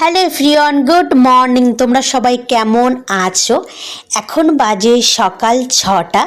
Hello ফ্রিয়ন good morning তোমরা সবাই কেমন আছো? এখন বাজে সকাল ছটা,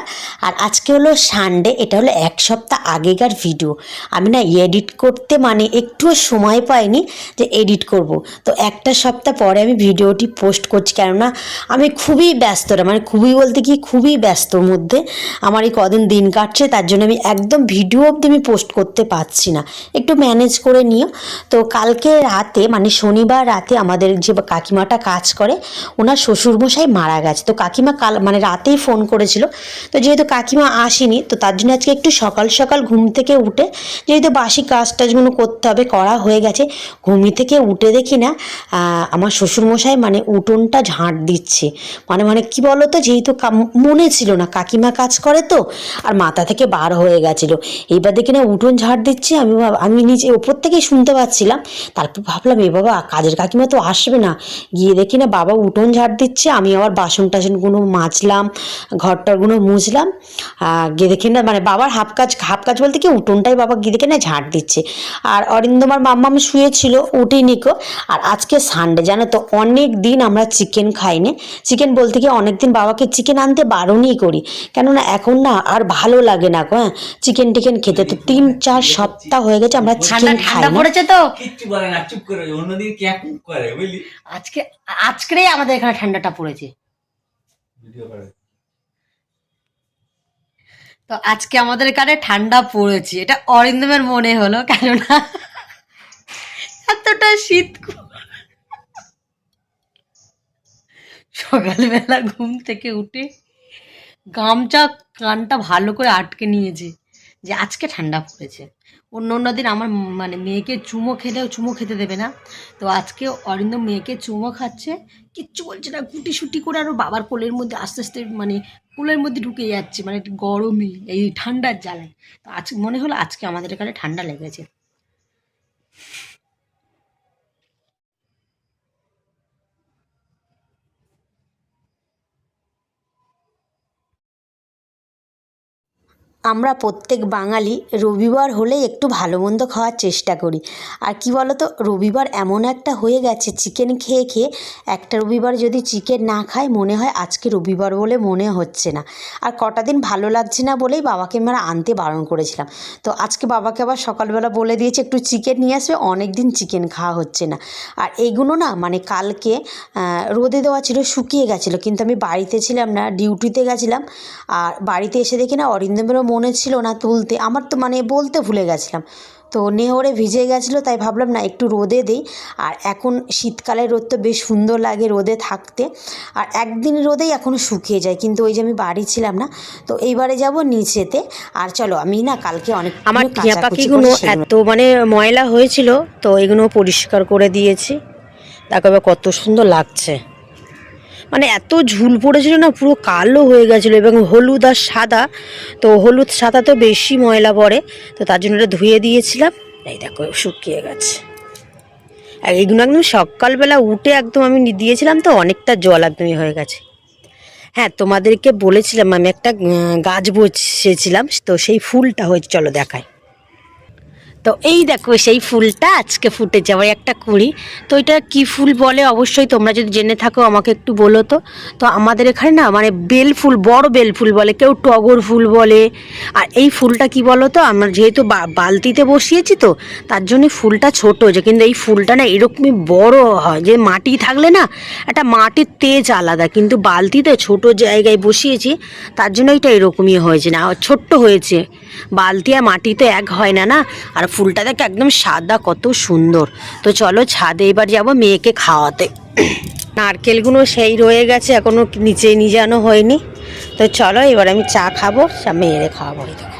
আর আজকে হলো সানডে এটা হলো এক সপ্তাহ আগেকার ভিডিও আমি না এডিট করতে মানে একটুও সময় পাইনি যে এডিট করব। তো একটা সপ্তাহ পরে আমি ভিডিওটি পোস্ট করছি, কেননা আমি খুবই ব্যস্ত মানে খুবই বলতে কি খুবই ব্যস্তর মধ্যে আমার এই কদিন দিন কাটছে, তার জন্য আমি একদম ভিডিও অবধি আমি পোস্ট করতে পারছি না। একটু ম্যানেজ করে নিও। তো কালকে রাতে মানে শনিবার রাতে আমাদের যে কাকিমাটা কাজ করে, ওনার শ্বশুরমশাই মারা গেছে। তো কাকিমা কাল মানে রাতেই ফোন করেছিল। তো যেহেতু কাকিমা আসেনি, তো তার জন্য আজকে একটু সকাল সকাল ঘুম থেকে উঠে, যেহেতু বাসি কাজ টাজগুলো করতে হবে, করা হয়ে গেছে, ঘুমি থেকে উঠে দেখি না আমার শ্বশুরমশাই মানে উঠোনটা ঝাঁট দিচ্ছে। মানে মানে কি বলো তো যেহেতু মনে ছিল না, কাকিমা কাজ করে তো, আর মাথা থেকে বার হয়ে গেছিল। এইবার দেখি না উঠোন ঝাঁট দিচ্ছে, আমি আমি নিজে ওপর থেকেই শুনতে পাচ্ছিলাম। তারপর ভাবলাম, এ বাবা, কাজের কাকিমা তো আসবে না। গিয়ে দেখি না বাবা উঠোন ঝাড় দিচ্ছে আমি আবার বাসন টাসনগুলো মাজলাম ঘরটারগুলো মুছলাম গিয়ে দেখি না মানে বাবার হাফ কাজ হাফ কাজ বলতে কি উঠোনটাই বাবা গিয়ে দেখি না ঝাড় দিচ্ছে। আর অরিন্দমার মাম্মাম শুয়েছিল উঠে নিকো আর আজকে সানডে জানো তো অনেক দিন আমরা চিকেন খাইনি। চিকেন বলতে কি অনেক দিন বাবাকে চিকেন আনতে বারণই করি। কেননা এখন না আর ভালো লাগে না গো, হ্যাঁ। চিকেন টিকেন খেতে তো তিন চার সপ্তাহ হয়ে গেছে আমরা চিকেন খাই ঠান্ডা না পড়েছে তো। কিচ্ছু বলে না চুপ করে অন্যদিন কি এক করে বুঝলি? আজকে আজকেই আমাদের এখানে ঠান্ডাটা পড়েছে। ভিডিও করে। তো আজকে আমাদের এখানে ঠান্ডা পড়েছে। এটা অরিন্দমের মনে হলো কেননা এতটা শীত সকালবেলা ঘুম থেকে উঠে গামছা কানটা ভালো করে আটকে নিয়েছে। যে আজকে ঠান্ডা পড়েছে। অন্য অন্য দিন আমার মানে মেয়েকে চুমো খেলেও চুমো খেতে দেবে না। তো আজকে অরিন্দ মেয়েকে চুমো খাচ্ছে। কিচ্ছু বলছে না গুটি সুটি করে আরও বাবার কোলের মধ্যে আস্তে আস্তে মানে কোলের মধ্যে ঢুকে যাচ্ছে মানে গরমই এই ঠান্ডার জ্বালায়। তো আজ মনে হলো আজকে আমাদের এখানে ঠান্ডা লেগেছে। আমরা প্রত্যেক বাঙালি রবিবার হলেই একটু ভালো মন্দ খাওয়ার চেষ্টা করি। আর কি বলতো, রবিবার এমন একটা হয়ে গেছে চিকেন খেয়ে খেয়ে একটা রবিবার যদি চিকেন না খায় মনে হয় আজকে রবিবার বলে মনে হচ্ছে না। আর কটা দিন ভালো লাগছে না বলেই বাবাকে আমরা আনতে বারণ করেছিলাম। তো আজকে বাবাকে আবার সকালবেলা বলে দিয়েছে, একটু চিকেন নিয়ে আসবে অনেক দিন চিকেন খাওয়া হচ্ছে না। আর এইগুলো না মানে কালকে রোদে দেওয়া ছিল, শুকিয়ে গেছিল। কিন্তু আমি বাড়িতে ছিলাম না ডিউটিতে গেছিলাম। আর বাড়িতে এসে দেখি না, অরিন্দমেরও মনে ছিল না তুলতে। আমার তো মানে বলতে ভুলে গেছিলাম। তো নেহরে ভিজে গেছিল তাই ভাবলাম না একটু রোদে দেই। আর এখন শীতকালে রোদ তো বেশ সুন্দর লাগে রোদে থাকতে। আর একদিন রোদেই এখন শুকিয়ে যায় কিন্তু ওই যে আমি বাড়ি ছিলাম না তো এইবারে যাব নিচেতে। আর চলো আমি না কালকে অনেক আমার টিয়া পাখিগুলো এত মানে ময়লা হয়েছিল তো এগুলো পরিষ্কার করে দিয়েছি। দেখো কত সুন্দর লাগছে। মানে এত ঝুল পড়েছিল না, পুরো কালো হয়ে গেছিল এবং হলুদ আর সাদা। তো হলুদ সাদা তো বেশি ময়লা পড়ে, তো তার জন্য এটা ধুয়ে দিয়েছিলাম। এই দেখো, শুকিয়ে গেছে। আর এগুলো একদম সকালবেলা উঠে একদম আমি দিয়েছিলাম তো, অনেকটা জল একদমই হয়ে গেছে। হ্যাঁ তোমাদেরকে বলেছিলাম, আমি একটা গাছ বসেছিলাম, তো সেই ফুলটা হয়েছে, চলো দেখাই। তো এই দেখো, সেই ফুলটা আজকে ফুটেছে, আবার একটা কুড়ি। তো এটা কি ফুল বলে? অবশ্যই তোমরা যদি জেনে থাকো, আমাকে একটু বলো তো। তো আমাদের এখানে না মানে বেল ফুল, বড় বেল ফুল বলে, কেউ টগর ফুল বলে। আর এই ফুলটা কি বলো তো? আমরা যেহেতু বালতিতে বসিয়েছি তো, তার জন্য ফুলটা ছোট হয়েছে কিন্তু এই ফুলটা না এরকমই বড় হয়। যে মাটি থাকলে না, একটা মাটির তেজ আলাদা, কিন্তু বালতিতে ছোট জায়গায় বসিয়েছি, তার জন্য এটা এরকমই হয়েছে না, ছোট্ট হয়েছে। বালতি আর মাটি তো এক হয় না না? আর ফুলটা দেখো একদম সাদা, কত সুন্দর। তো চলো ছাদে এবার যাব মেয়েকে খাওয়াতে। নারকেলগুলো সেই রয়ে গেছে এখনও নিচে নিজানো যানো হয়নি। তো চলো এবার আমি চা খাব মেয়েরে খাওয়াবো। দেখো।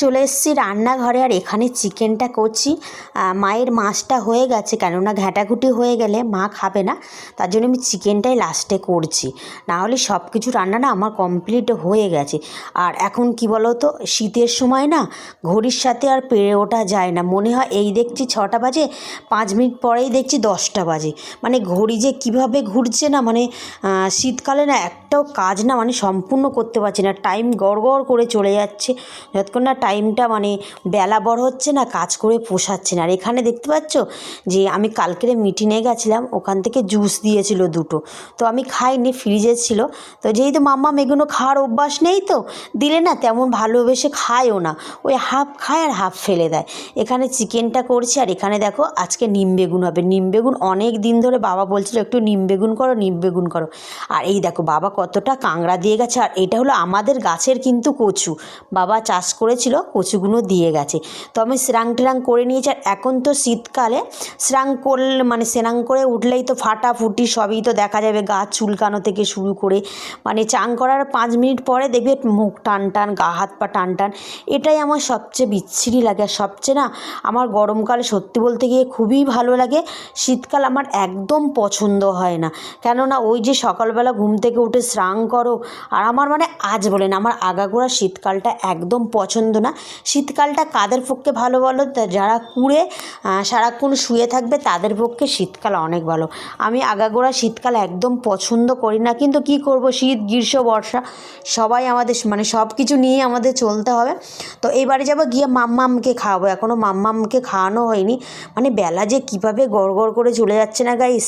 চলে এসেছি রান্নাঘরে আর এখানে চিকেনটা করছি। মায়ের মাছটা হয়ে গেছে কেননা ঘ্যাটাঘুটি হয়ে গেলে মা খাবে না, তার জন্য আমি চিকেনটাই লাস্টে করছি। না হলে সব কিছু রান্না না আমার কমপ্লিট হয়ে গেছে। আর এখন কি বলো তো শীতের সময় না ঘড়ির সাথে আর পেরে ওঠা যায় না। মনে হয় এই দেখছি ছটা বাজে, পাঁচ মিনিট পরেই দেখছি দশটা বাজে। মানে ঘড়ি যে কীভাবে ঘুরছে না মানে শীতকালে না একটাও কাজ না মানে সম্পূর্ণ করতে পারছি না। টাইম গড় করে চলে যাচ্ছে। যতক্ষণ না টাইমটা মানে বেলা বড় হচ্ছে না, কাজ করে পোষাচ্ছে না আর এখানে দেখতে পাচ্ছ যে আমি কালকের মিটিংয়ে গেছিলাম, ওখান থেকে জুস দিয়েছিল দুটো। তো আমি খাইনি ফ্রিজে ছিল। তো যেহেতু মাম্মা এগুলো খাওয়ার অভ্যাস নেই তো, দিলে না তেমন ভালোবেসে খায়ও না। ওই হাফ খায় আর হাফ ফেলে দেয়। এখানে চিকেনটা করছি আর এখানে দেখো আজকে নিম বেগুন হবে। নিম বেগুন অনেক দিন ধরে বাবা বলছিল, একটু নিম বেগুন করো, নিম বেগুন করো। আর এই দেখো বাবা কতটা কাংড়া দিয়ে গেছে। আর এটা হলো আমাদের গাছের কিন্তু কচু। বাবা চাষ করেছিল কচুগুলো দিয়ে গেছে। তো আমি স্নান টেরাং করে নিয়েছি আর এখন তো শীতকালে স্নান করলে মানে স্নান করে উঠলেই তো ফাটাফুটি সবই তো দেখা যাবে, গাছ চুলকানো থেকে শুরু করে। মানে চান করার পাঁচ মিনিট পরে দেখবে মুখ টান টান, গা হাত পা টান টান। এটাই আমার সবচেয়ে বিচ্ছিরি লাগে। আর সবচেয়ে না আমার গরমকালে সত্যি বলতে গিয়ে খুবই ভালো লাগে। শীতকাল আমার একদম পছন্দ হয় না। কেননা ওই যে সকালবেলা ঘুম থেকে উঠে স্নান করো, আর আমার মানে আজ বলেন আমার আগাগোড়া শীতকালটা একদম পছন্দ না। শীতকালটা কাদের পক্ষে ভালো বলো? যারা কুড়ে সারাক্ষণ শুয়ে থাকবে তাদের পক্ষে শীতকাল অনেক ভালো। আমি আগাগোড়া শীতকাল একদম পছন্দ করি না। কিন্তু কি করব? শীত, গ্রীষ্ম, বর্ষা, সবাই আমাদের মানে সব কিছু নিয়ে আমাদের চলতে হবে। তো এবারে যাব গিয়ে মাম্মামকে খাওয়াবো। এখনও মাম্মামকে খাওয়ানো হয়নি। মানে বেলা যে কীভাবে গড় গড় করে চলে যাচ্ছে না গাইস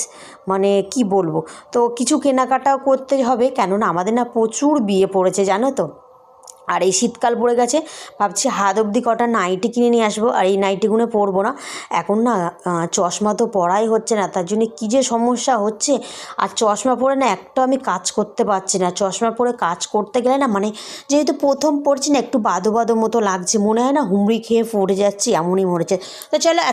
মানে কি বলব? তো কিছু কেনাকাটাও করতে হবে। কেননা আমাদের না প্রচুর বিয়ে পড়েছে, জানো তো? আর এই শীতকাল পড়ে গেছে, ভাবছি হাত অবধি কটা নাইটি কিনে নিয়ে আসব, আর এই নাইটিগুলো পরবো না। এখন না চশমা তো পরাই হচ্ছে না, তার জন্য কী যে সমস্যা হচ্ছে? আর চশমা পরে না, একটা আমি কাজ করতে পারছি না। চশমা পরে কাজ করতে গেলে না মানে যেহেতু প্রথম পড়ছি না, একটু বাদো বাদো মতো লাগছে, মনে হয় না হুমড়ি খেয়ে পড়ে যাচ্ছি, এমনই মরেছে তো চলো